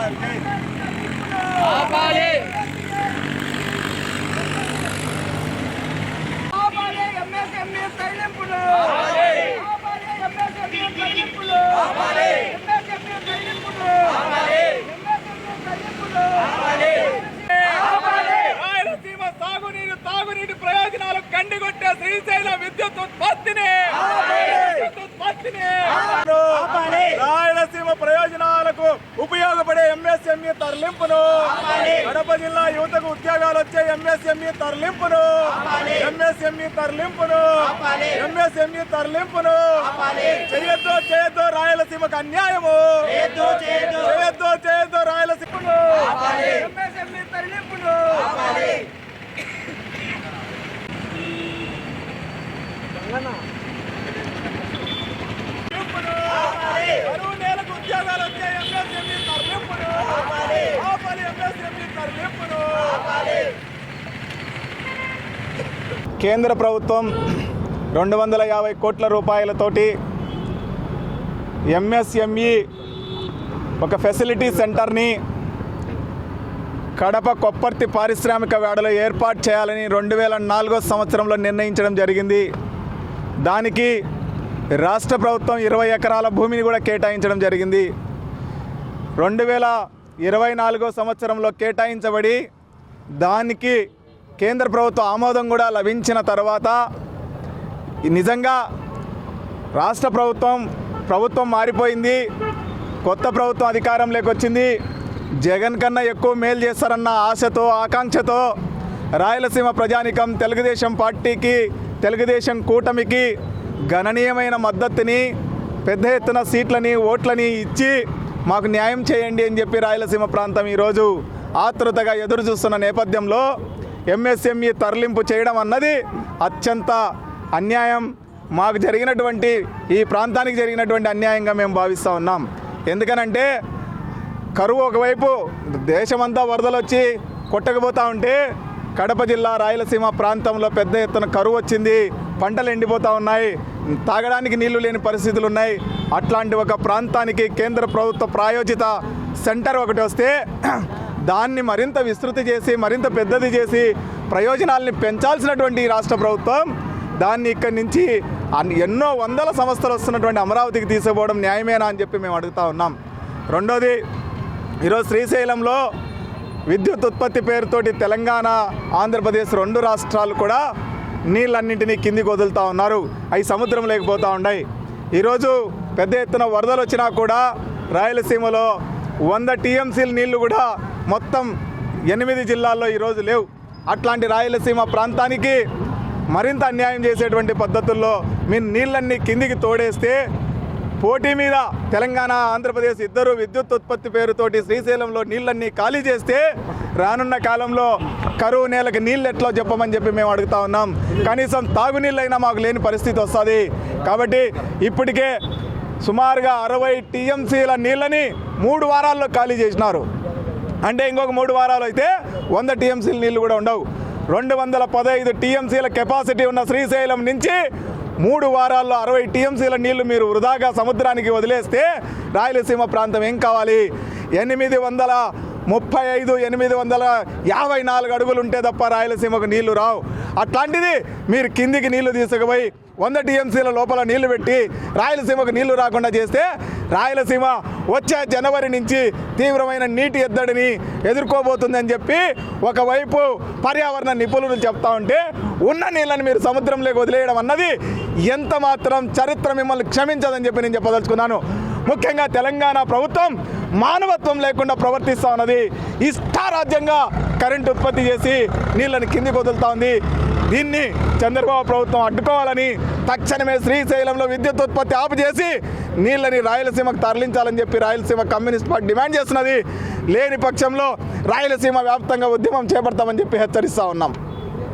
ఆపాలి. ప్రయోజనాలు కండిగొట్టే శ్రీశైల విద్యుత్ ఉత్పత్తిని. ఆపాలి. విద్యుత్ ఉత్పత్తిని. ప్రయోజనాలకు ఉపయోగ ఎంఎస్ఎంఈ తరలింపును. కడప జిల్లా యువతకు ఉద్యోగాలు వచ్చే ఎంఎస్ఎంఈ తరలింపును. ఎంఎస్ఎంఈ తరలింపును. ఎంఎస్ఎంఈ తరలింపును. చేయొద్దు చేయొద్దు రాయలసీమకు అన్యాయము. చేయొద్దు చేయొద్దు. రాయలసీమను ఎంఎస్ఎంఈ తరలింపును. ఉద్యోగాలు వచ్చే ఎంఎస్ఎంఈ తరలింపును ఆపాలి ఎంఎస్ఎంఈ తరలింపును కేంద్ర ప్రభుత్వం రెండు వందల యాభై కోట్ల రూపాయలతోటి ఎంఎస్ఎంఈ ఒక ఫెసిలిటీ సెంటర్ని కడప కొప్పర్తి పారిశ్రామిక వేడలో ఏర్పాటు చేయాలని రెండు వేల నాలుగో సంవత్సరంలో నిర్ణయించడం జరిగింది. దానికి రాష్ట్ర ప్రభుత్వం ఇరవై ఎకరాల భూమిని కూడా కేటాయించడం జరిగింది. రెండు వేల ఇరవై నాలుగో సంవత్సరంలో కేటాయించబడి దానికి కేంద్ర ప్రభుత్వ ఆమోదం కూడా లభించిన తర్వాత నిజంగా రాష్ట్ర ప్రభుత్వం ప్రభుత్వం మారిపోయింది కొత్త ప్రభుత్వం అధికారంలోకి వచ్చింది. జగన్ కన్నా ఎక్కువ మేలు చేస్తారన్న ఆశతో ఆకాంక్షతో రాయలసీమ ప్రజానికం తెలుగుదేశం పార్టీకి తెలుగుదేశం కూటమికి గణనీయమైన మద్దతుని పెద్ద ఎత్తున సీట్లని ఓట్లని ఇచ్చి మాకు న్యాయం చేయండి అని చెప్పి రాయలసీమ ప్రాంతం ఈరోజు ఆతృతగా ఎదురు చూస్తున్న నేపథ్యంలో ఎంఎస్ఎంఈ తరలింపు చేయడం అన్నది అత్యంత అన్యాయం. మాకు జరిగినటువంటి ఈ ప్రాంతానికి జరిగినటువంటి అన్యాయంగా మేము భావిస్తూ ఉన్నాం. ఎందుకనంటే కరువు ఒకవైపు దేశమంతా వరదలు వచ్చి కొట్టకపోతూ ఉంటే కడప జిల్లా రాయలసీమ ప్రాంతంలో పెద్ద ఎత్తున కరువు వచ్చింది. పంటలు ఎండిపోతూ ఉన్నాయి. తాగడానికి నీళ్ళు లేని పరిస్థితులు ఉన్నాయి. అట్లాంటి ఒక ప్రాంతానికి కేంద్ర ప్రభుత్వ ప్రాయోజిత సెంటర్ ఒకటి వస్తే దాన్ని మరింత విస్తృతి చేసి మరింత పెద్దది చేసి ప్రయోజనాల్ని పెంచాల్సినటువంటి ఈ రాష్ట్ర ప్రభుత్వం దాన్ని ఇక్కడి నుంచి ఎన్నో వందల సంస్థలు వస్తున్నటువంటి అమరావతికి తీసుకుపోవడం న్యాయమేనా అని చెప్పి మేము అడుగుతా ఉన్నాం. రెండోది ఈరోజు శ్రీశైలంలో విద్యుత్ ఉత్పత్తి పేరుతోటి తెలంగాణ ఆంధ్రప్రదేశ్ రెండు రాష్ట్రాలు కూడా నీళ్ళన్నింటినీ కిందికి వదులుతూ ఉన్నారు. అవి సముద్రం లేకపోతూ ఉన్నాయి. ఈరోజు పెద్ద ఎత్తున వరదలు వచ్చినా కూడా రాయలసీమలో వంద టీఎంసీల నీళ్ళు కూడా మొత్తం ఎనిమిది జిల్లాల్లో ఈరోజు లేవు. అట్లాంటి రాయలసీమ ప్రాంతానికి మరింత అన్యాయం చేసేటువంటి పద్ధతుల్లో మీ నీళ్ళన్నీ కిందికి తోడేస్తే పోటీ మీద తెలంగాణ ఆంధ్రప్రదేశ్ ఇద్దరు విద్యుత్ ఉత్పత్తి పేరుతోటి శ్రీశైలంలో నీళ్ళన్నీ ఖాళీ చేస్తే రానున్న కాలంలో కరువు నేలకు నీళ్ళు ఎట్లా చెప్పమని చెప్పి మేము అడుగుతా ఉన్నాం. కనీసం తాగునీళ్ళైనా మాకు లేని పరిస్థితి వస్తుంది. కాబట్టి ఇప్పటికే సుమారుగా అరవై టీఎంసీల నీళ్ళని మూడు వారాల్లో ఖాళీ చేసినారు. అంటే ఇంకొక మూడు వారాలు అయితే వంద టీఎంసీల నీళ్ళు కూడా ఉండవు. రెండు వందల పదహైదు టీఎంసీల కెపాసిటీ ఉన్న శ్రీశైలం నుంచి మూడు వారాల్లో అరవై టీఎంసీల నీళ్ళు మీరు వృధాగా సముద్రానికి వదిలేస్తే రాయలసీమ ప్రాంతం ఏం కావాలి? ఎనిమిది వందల ముప్పై ఐదు ఎనిమిది వందల యాభై నాలుగు అడుగులు ఉంటే తప్ప రాయలసీమకు నీళ్ళు రావు. అట్లాంటిది మీరు కిందికి నీళ్ళు తీసుకుపోయి వంద టీఎంసీల లోపల నీళ్ళు పెట్టి రాయలసీమకు నీళ్ళు రాకుండా చేస్తే రాయలసీమ వచ్చే జనవరి నుంచి తీవ్రమైన నీటి ఎద్దడిని ఎదుర్కోబోతుందని చెప్పి ఒకవైపు పర్యావరణ నిపుణులు చెప్తా ఉంటే ఉన్న నీళ్ళని మీరు సముద్రంలోకి వదిలేయడం అన్నది ఎంత మాత్రం చరిత్ర మిమ్మల్ని క్షమించదని చెప్పి నేను చెప్పదలుచుకున్నాను. ముఖ్యంగా తెలంగాణ ప్రభుత్వం మానవత్వం లేకుండా ప్రవర్తిస్తూ ఉన్నది. ఇష్టారాజ్యంగా కరెంట్ ఉత్పత్తి చేసి నీళ్ళని కిందికి వదులుతా ఉంది. దీన్ని చంద్రబాబు ప్రభుత్వం అడ్డుకోవాలని తక్షణమే శ్రీశైలంలో విద్యుత్ ఉత్పత్తి ఆపు చేసి నీళ్ళని రాయలసీమకు తరలించాలని చెప్పి రాయలసీమ కమ్యూనిస్ట్ పార్టీ డిమాండ్ చేస్తున్నది. లేని పక్షంలో రాయలసీమ వ్యాప్తంగా ఉద్యమం చేపడతామని చెప్పి హెచ్చరిస్తూ ఉన్నాం.